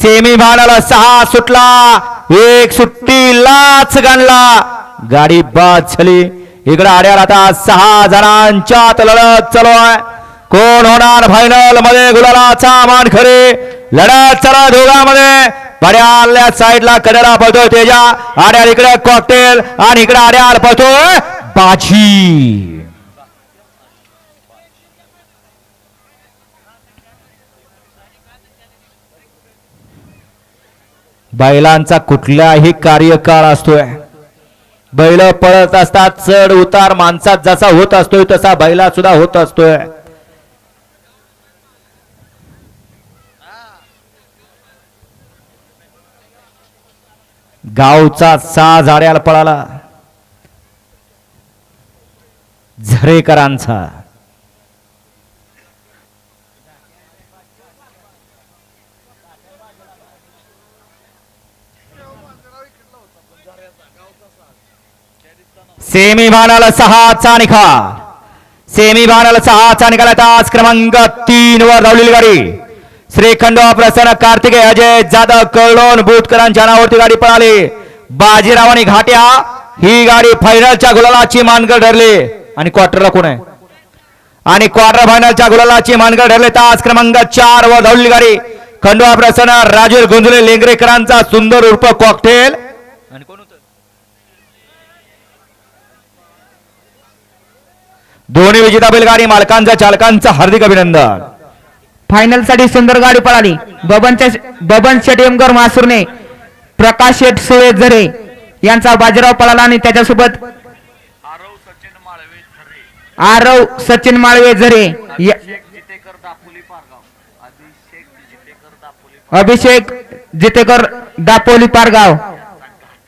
Semi भानाला सहा सुटला. एक सुट्टी लाच गाणला. गाडी बाद झाली. इकडे आड्याला आता सहा जणांच्यात लढत चालू आहे. कोण होणार फायनलमध्ये? गुलालाचा मान खरे लढत चला दोघांमध्ये. बड्याल्या साईडला कडेला पळतोय तेजा. आड्याल इकडे कॉकटेल आणि इकडे आड्याल पळतोय बाजी. बैलांचा कुठलाही कार्यकाळ असतोय. बैल पळत असतात चढ उतार माणसात जसा होत असतोय तसा बैला सुद्धा होत असतोय. गावचा सा झाड्याला पळाला. झरेकरांचा. सेमीफायनल सहाचा निकाल सेमीफायनल सहाचा निकाल तास क्रमांक तीन वर धावलेली गाडी. श्रीखंड प्रसन्न कार्तिके अजय जाधव कळोन बुटकरांच्या नावावरती गाडी पळाली. बाजीराव आणि घाट्या ही गाडी फायनलच्या गुलालाची मानगड ठरली आणि क्वार्टरला कोण आहे? आणि क्वार्टर फायनलच्या गुलालाची मानगड ठरले तास क्रमांक चार वर धावलेली गाडी. खंडोबा प्रसन्न राजूर गुंजले लेंगरेकरांचा सुंदर उर्फ कॉकटेल आणि कोण दोन्ही विजेता बैलगाडी मालकांचा चालकांचं हार्दिक अभिनंदन. फायनलसाठी सुंदर गाडी पळाली. बबनच्या बबन शेटियमकर मासूरने प्रकाश शेठ सुळे झरे यांचा बाजीराव पळाला आणि त्याच्यासोबत आरव सचिन माळवे झरे अभिषेक जितेकर दापोली पारगाव अभिषेक जितेकर दापोली पारगाव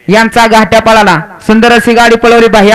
यांचा घाट्या पळाला. सुंदर अशी गाडी पळवली बाह्या